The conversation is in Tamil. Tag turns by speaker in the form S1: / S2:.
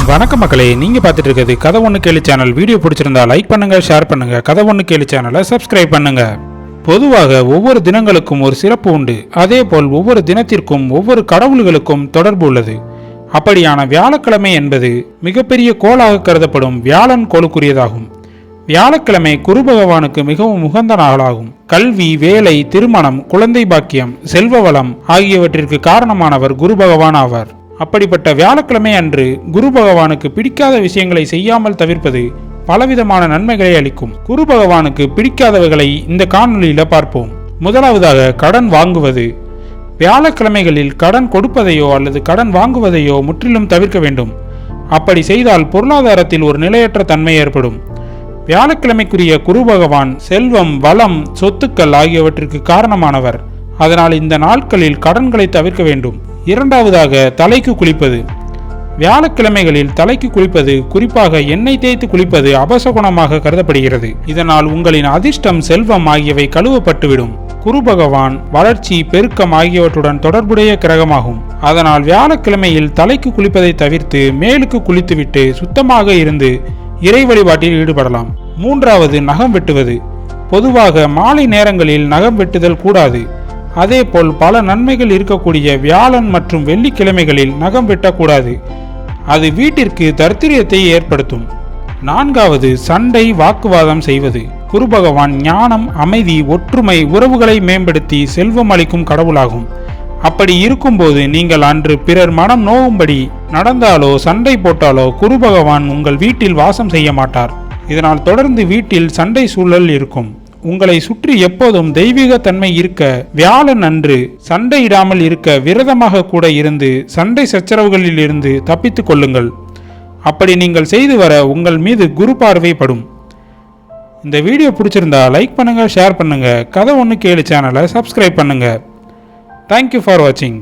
S1: வணக்க மக்களே நீங்கள் பார்த்துட்டு இருக்கிறது கதை ஒன்று கேளு சேனல் வீடியோ பிடிச்சிருந்தா லைக் பண்ணுங்கள் ஷேர் பண்ணுங்கள் கதை ஒன்று கேளு சேனலை சப்ஸ்கிரைப் பண்ணுங்கள் பொதுவாக ஒவ்வொரு தினங்களுக்கும் ஒரு சிறப்பு உண்டு. அதேபோல் ஒவ்வொரு தினத்திற்கும் ஒவ்வொரு கடவுள்களுக்கும் தொடர்பு உள்ளது. அப்படியான வியாழக்கிழமை என்பது மிகப்பெரிய கோளாக கருதப்படும் வியாழன் கோளுக்குரியதாகும். வியாழக்கிழமை குரு பகவானுக்கு மிகவும் உகந்த நாளாகும். கல்வி வேலை திருமணம் குழந்தை பாக்கியம் செல்வ வளம் ஆகியவற்றிற்கு காரணமானவர் குரு பகவான் ஆவார். அப்படிப்பட்ட வியாழக்கிழமை அன்று குரு பகவானுக்கு பிடிக்காத விஷயங்களை செய்யாமல் தவிர்ப்பது பலவிதமான நன்மைகளை அளிக்கும். குரு பகவானுக்கு பிடிக்காதவைகளை இந்த காணொலியில பார்ப்போம். முதலாவதாக கடன் வாங்குவது. வியாழக்கிழமைகளில் கடன் கொடுப்பதையோ அல்லது கடன் வாங்குவதையோ முற்றிலும் தவிர்க்க வேண்டும். அப்படி செய்தால் பொருளாதாரத்தில் ஒரு நிலையற்ற தன்மை ஏற்படும். வியாழக்கிழமைக்குரிய குரு பகவான் செல்வம் வளம் சொத்துக்கள் ஆகியவற்றிற்கு காரணமானவர். அதனால் இந்த நாட்களில் கடன்களை தவிர்க்க வேண்டும். இரண்டாவதாக தலைக்கு குளிப்பது. வியாழக்கிழமைகளில் தலைக்கு குளிப்பது குறிப்பாக எண்ணெய் தேய்த்து குளிப்பது அபசகுணமாக கருதப்படுகிறது. இதனால் உங்களின் அதிர்ஷ்டம் செல்வம் ஆகியவை கழுவப்பட்டுவிடும். குரு பகவான் வளர்ச்சி பெருக்கம் ஆகியவற்றுடன் தொடர்புடைய கிரகமாகும். அதனால் வியாழக்கிழமையில் தலைக்கு குளிப்பதை தவிர்த்து மேலுக்கு குளித்துவிட்டு சுத்தமாக இருந்து இறை வழிபாட்டில் ஈடுபடலாம். மூன்றாவது நகம் வெட்டுவது. பொதுவாக மாலை நேரங்களில் நகம் வெட்டுதல் கூடாது. அதேபோல் பல நன்மைகள் இருக்கக்கூடிய வியாழன் மற்றும் வெள்ளிக்கிழமைகளில் நகம் வெட்டக்கூடாது. அது வீட்டிற்கு தரித்திரியத்தை ஏற்படுத்தும். நான்காவது சண்டை வாக்குவாதம் செய்வது. குரு பகவான் ஞானம் அமைதி ஒற்றுமை உறவுகளை மேம்படுத்தி செல்வம் அளிக்கும் கடவுளாகும். அப்படி இருக்கும்போது நீங்கள் அன்று பிறர் மனம் நோவும்படி நடந்தாலோ சண்டை போட்டாலோ குரு பகவான் உங்கள் வீட்டில் வாசம் செய்ய மாட்டார். இதனால் தொடர்ந்து வீட்டில் சண்டை சூழல் இருக்கும். உங்களை சுற்றி எப்போதும் தெய்வீக தன்மை இருக்க வியாழன் அன்று சண்டையிடாமல் இருக்க விரதமாக கூட இருந்து சண்டை சச்சரவுகளில் இருந்து தப்பித்துக் கொள்ளுங்கள். அப்படி நீங்கள் செய்து வர உங்கள் மீது குரு பார்வைப்படும் இந்த வீடியோ பிடிச்சிருந்தா லைக் பண்ணுங்கள் ஷேர் பண்ணுங்கள் கதை ஒன்று கேளு சேனலை சப்ஸ்கிரைப் பண்ணுங்கள் தேங்க்யூ ஃபார் வாட்சிங்